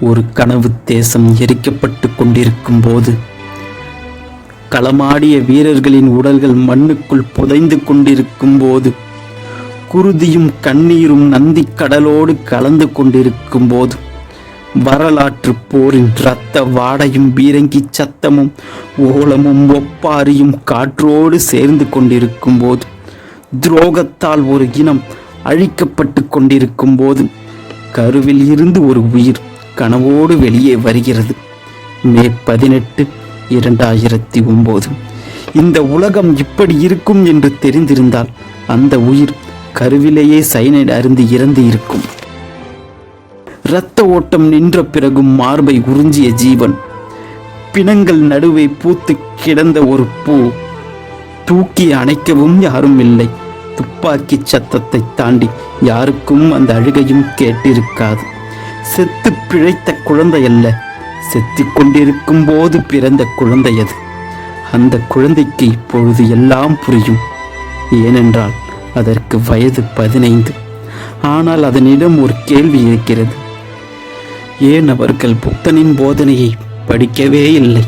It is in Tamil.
ஒரு கனவு தேசம் எரிக்கப்பட்டு கொண்டிருக்கும் போது களமாடிய வீரர்களின் உடல்கள் மண்ணுக்குள் புதைந்து கொண்டிருக்கும் போது குருதியும் கண்ணீரும் நந்தி கடலோடு கலந்து கொண்டிருக்கும் போது வரலாற்று போரின் இரத்த வாடையும் பீரங்கி சத்தமும் ஓலமும் ஒப்பாரியும் காற்றோடு சேர்ந்து கொண்டிருக்கும் போது துரோகத்தால் ஒரு இனம் அழிக்கப்பட்டு கொண்டிருக்கும் போது கருவில் இருந்து ஒரு உயிர் கனவோடு வெளியே வருகிறது. மே பதினெட்டு இரண்டாயிரத்தி ஒன்பது இந்த உலகம் இப்படி இருக்கும் என்று தெரிந்திருந்தால் அந்த உயிர் கருவிலேயே சைனைட் அருந்து இறந்து இருக்கும். இரத்த ஓட்டம் நின்ற பிறகும் மார்பை உறிஞ்சிய ஜீவன் பிணங்கள் நடுவே பூத்து கிடந்த ஒரு பூ தூக்கி அணைக்கவும் யாரும் இல்லை. துப்பாக்கி சத்தத்தை தாண்டி யாருக்கும் அந்த அழுகையும் கேட்டிருக்காது. செத்து பிழைத்த குழந்தை அல்ல செத்து கொண்டிருக்கும் போது பிறந்த குழந்தை அது அந்த குழந்தைக்கு இப்பொழுது எல்லாம் புரியும். ஏனென்றால் அதற்கு வயது பதினைந்து. ஆனால் அதனிடம் ஒரு கேள்வி இருக்கிறது. ஏன் அவர்கள் புத்தனின் போதனையை படிக்கவே இல்லை?